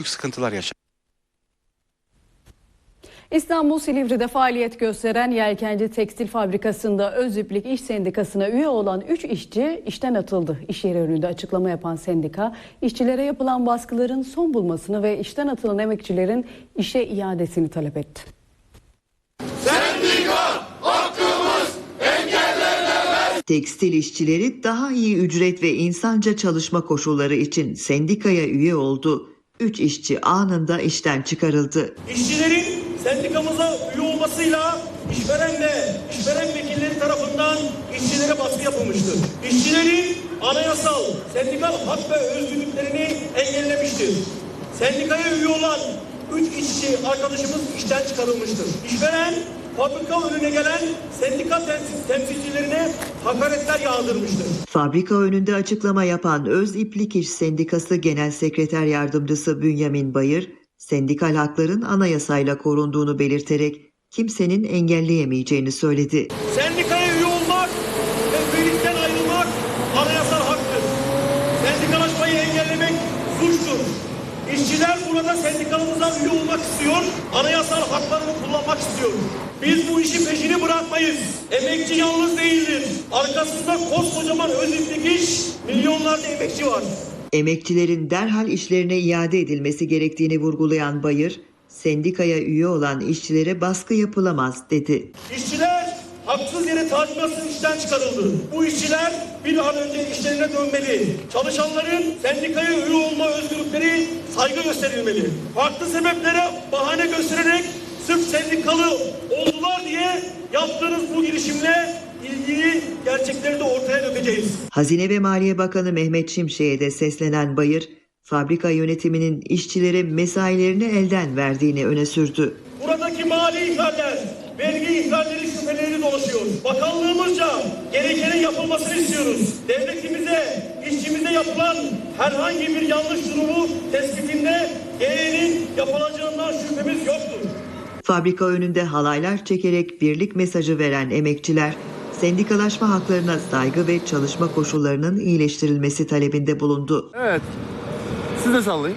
büyük sıkıntılar yaşadı. İstanbul Silivri'de faaliyet gösteren Yelkenci Tekstil Fabrikası'nda Öziplik İş Sendikası'na üye olan 3 işçi işten atıldı. İş yeri önünde açıklama yapan sendika, işçilere yapılan baskıların son bulmasını ve işten atılan emekçilerin işe iadesini talep etti. Tekstil işçileri daha iyi ücret ve insanca çalışma koşulları için sendikaya üye oldu. 3 işçi anında işten çıkarıldı. İşçilerin sendikamıza üye olmasıyla işveren ve işveren vekilleri tarafından işçilere baskı yapılmıştır. İşçilerin anayasal sendikal hak ve özgürlüklerini engellemiştir. Sendikaya üye olan 3 işçi arkadaşımız işten çıkarılmıştır. İşveren fabrika önüne gelen sendika temsil- temsilcilerine hakaretler yağdırmıştır. Fabrika önünde açıklama yapan Öz İplik İş Sendikası Genel Sekreter Yardımcısı Bünyamin Bayır, sendikal hakların anayasayla korunduğunu belirterek kimsenin engelleyemeyeceğini söyledi. Sendikaya üye olmak ve birlikten ayrılmak anayasal haktır. Sendikalaşmayı engellemek suçtur. İşçiler burada sendikalımıza üye olmak istiyor, anayasal haklarını kullanmak istiyor. Biz bu işi peşini bırakmayız. Emekçi yalnız değildir. Arkasında koskocaman özürlük iş, milyonlarca emekçi var. Emekçilerin derhal işlerine iade edilmesi gerektiğini vurgulayan Bayır, sendikaya üye olan işçilere baskı yapılamaz dedi. İşçiler haksız yere tazminatsız işten çıkarıldı. Bu işçiler bir an önce işlerine dönmeli. Çalışanların sendikaya üye olma özgürlükleri saygı gösterilmeli. Farklı sebeplere bahane göstererek sırf sendikalı oldular diye yaptığınız bu girişimle ilgili gerçekleri de ortaya dökeceğiz. Hazine ve Maliye Bakanı Mehmet Şimşek'e de seslenen Bayır, fabrika yönetiminin işçilere mesailerini elden verdiğini öne sürdü. Buradaki mali ihlaller, vergi ihlalleri şüpheleri dolaşıyor. Bakanlığımızca gerekenin yapılmasını istiyoruz. Devletimize, işçimize yapılan herhangi bir yanlış durumu tespitinde gereğinin yapılacağından şüphemiz yoktur. Fabrika önünde halaylar çekerek birlik mesajı veren emekçiler, sendikalaşma haklarına saygı ve çalışma koşullarının iyileştirilmesi talebinde bulundu. Evet. Siz de sallayın.